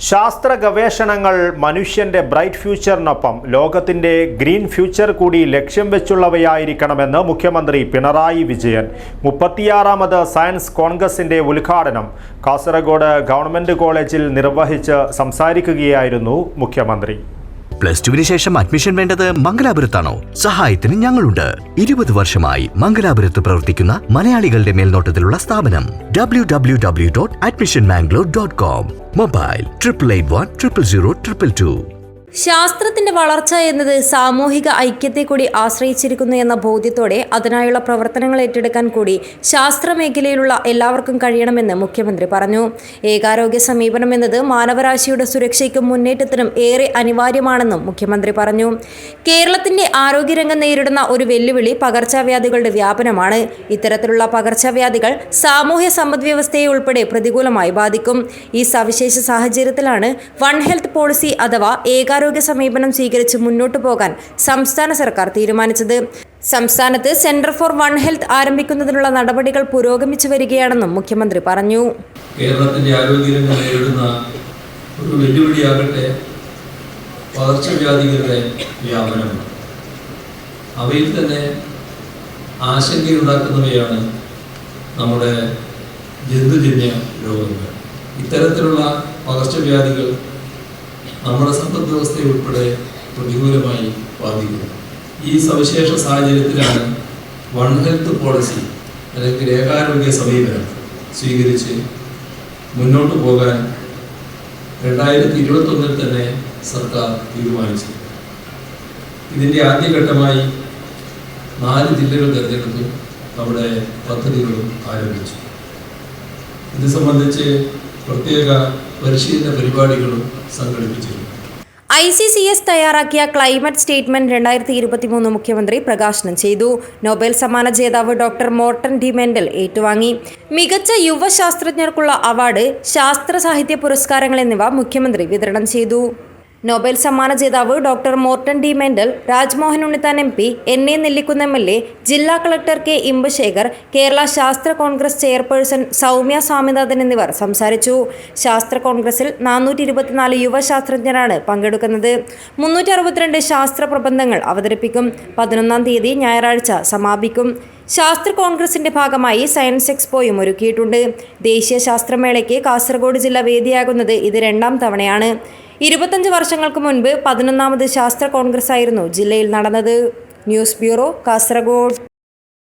ശാസ്ത്ര ഗവേഷണങ്ങൾ മനുഷ്യന്റെ ബ്രൈറ്റ് ഫ്യൂച്ചറിനൊപ്പം ലോകത്തിന്റെ ഗ്രീൻ ഫ്യൂച്ചർ കൂടി ലക്ഷ്യം വെച്ചുള്ളവയായിരിക്കണമെന്ന് മുഖ്യമന്ത്രി പിണറായി വിജയൻ. മുപ്പത്തിയാറാമത് സയൻസ് കോൺഗ്രസിന്റെ ഉദ്ഘാടനം കാസർഗോഡ് ഗവൺമെന്റ് കോളേജിൽ നിർവഹിച്ച് സംസാരിക്കുകയായിരുന്നു മുഖ്യമന്ത്രി. പ്ലസ് ടുവിന് ശേഷം അഡ്മിഷൻ വേണ്ടത് മംഗലാപുരത്താണോ? സഹായത്തിന് ഞങ്ങളുണ്ട്. ഇരുപത് വർഷമായി മംഗലാപുരത്ത് പ്രവർത്തിക്കുന്ന മലയാളികളുടെ മേൽനോട്ടത്തിലുള്ള സ്ഥാപനം. W dot admission Mangalore dot com mobile triple eight one triple zero triple two ശാസ്ത്രത്തിന്റെ വളർച്ച എന്നത് സാമൂഹിക ഐക്യത്തെ കൂടി ആശ്രയിച്ചിരിക്കുന്നു എന്ന ബോധ്യത്തോടെ അതിനായുള്ള പ്രവർത്തനങ്ങൾ ഏറ്റെടുക്കാൻ കൂടി ശാസ്ത്ര മേഖലയിലുള്ള എല്ലാവർക്കും കഴിയണമെന്ന് മുഖ്യമന്ത്രി പറഞ്ഞു. ഏകാരോഗ്യ സമീപനം എന്നത് മാനവരാശിയുടെ സുരക്ഷയ്ക്കും മുന്നേറ്റത്തിനും ഏറെ അനിവാര്യമാണെന്നും മുഖ്യമന്ത്രി പറഞ്ഞു. കേരളത്തിന്റെ ആരോഗ്യരംഗം നേരിടുന്ന ഒരു വെല്ലുവിളി പകർച്ചവ്യാധികളുടെ വ്യാപനമാണ്. ഇത്തരത്തിലുള്ള പകർച്ചവ്യാധികൾ സാമൂഹ്യ സമ്പദ്വ്യവസ്ഥയെ ഉൾപ്പെടെ പ്രതികൂലമായി ബാധിക്കും. ഈ സവിശേഷ സാഹചര്യത്തിലാണ് വൺ ഹെൽത്ത് പോളിസി അഥവാ ഏകാരോഗ്യ സമീപനം സ്വീകരിച്ച് മുന്നോട്ടു പോകാൻ സംസ്ഥാന സർക്കാർ തീരുമാനിച്ചത്. സംസ്ഥാനത്ത് സെന്റർ ഫോർ വൺ ഹെൽത്ത് ആരംഭിക്കുന്നതിനുള്ള നടപടികൾ പുരോഗമിച്ചു വരികയാണെന്നും മുഖ്യമന്ത്രി പറഞ്ഞു. കേരളത്തിന്റെ ആരോഗ്യരംഗം നേരിടുന്ന ഒരു വെല്ലുവിളിയാകട്ടെ പകർച്ചവ്യാധികളുടെ വ്യാപനമാണ്. അവയിൽ തന്നെ ആശങ്കയുണ്ടാക്കുന്നവയാണ് നമ്മുടെ ജന്തുജന്യ രോഗങ്ങൾ. ഇത്തരത്തിലുള്ള പകർച്ചവ്യാധികൾ നമ്മുടെ സമ്പദ് വ്യവസ്ഥയെ ഉൾപ്പെടെ പ്രതികൂലമായി ബാധിക്കുന്നു. ഈ സവിശേഷ സാഹചര്യത്തിലാണ് വൺ ഹെൽത്ത് പോളിസി അല്ലെങ്കിൽ ഏകാരോഗ്യ സമീപനം സ്വീകരിച്ച് മുന്നോട്ട് പോകാൻ രണ്ടായിരത്തി ഇരുപത്തൊന്നിൽ തന്നെ സർക്കാർ തീരുമാനിച്ചു. ഇതിന്റെ ആദ്യഘട്ടമായി നാല് ജില്ലകൾ തിരഞ്ഞെടുത്തു നമ്മുടെ പദ്ധതികളും ആരംഭിച്ചു. ഇത് സംബന്ധിച്ച് പ്രത്യേക പരിശീലന പരിപാടികളും സംഘടിപ്പിച്ചിരുന്നു. ഐ സി സി എസ് തയ്യാറാക്കിയ ക്ലൈമറ്റ് സ്റ്റേറ്റ്മെന്റ് രണ്ടായിരത്തി ഇരുപത്തിമൂന്ന് മുഖ്യമന്ത്രി പ്രകാശനം ചെയ്തു. നൊബേൽ സമ്മാന ജേതാവ് ഡോക്ടർ മോർട്ടൻ ഡി മെൻഡൽ ഏറ്റുവാങ്ങി. മികച്ച യുവശാസ്ത്രജ്ഞർക്കുള്ള അവാർഡ് ശാസ്ത്ര സാഹിത്യ പുരസ്കാരങ്ങൾ എന്നിവ മുഖ്യമന്ത്രി വിതരണം ചെയ്തു. നൊബേൽ സമ്മാന ജേതാവ് doctor Morten D Meldal Rajmohan Unnithan M P N A Nellikkunnu M L A ജില്ലാ കളക്ടർ കെ ഇമ്പശേഖർ കേരള ശാസ്ത്ര കോൺഗ്രസ് ചെയർപേഴ്സൺ സൗമ്യ സ്വാമിനാഥൻ എന്നിവർ സംസാരിച്ചു. ശാസ്ത്ര കോൺഗ്രസിൽ നാനൂറ്റി ഇരുപത്തിനാല് യുവ ശാസ്ത്രജ്ഞരാണ് പങ്കെടുക്കുന്നത്. മുന്നൂറ്റി അറുപത്തിരണ്ട് ശാസ്ത്ര പ്രബന്ധങ്ങൾ അവതരിപ്പിക്കും. പതിനൊന്നാം തീയതി ഞായറാഴ്ച സമാപിക്കും. ശാസ്ത്ര കോൺഗ്രസിന്റെ ഭാഗമായി സയൻസ് എക്സ്പോയും ഒരുക്കിയിട്ടുണ്ട്. ദേശീയ ശാസ്ത്രമേളയ്ക്ക് കാസർഗോഡ് ജില്ല വേദിയാകുന്നത് ഇത് രണ്ടാം തവണയാണ്. ഇരുപത്തഞ്ച് വർഷങ്ങൾക്ക് മുൻപ് പതിനൊന്നാമത് ശാസ്ത്ര കോൺഗ്രസ് ആയിരുന്നു ജില്ലയിൽ നടന്നത്. News bureau Kasaragod.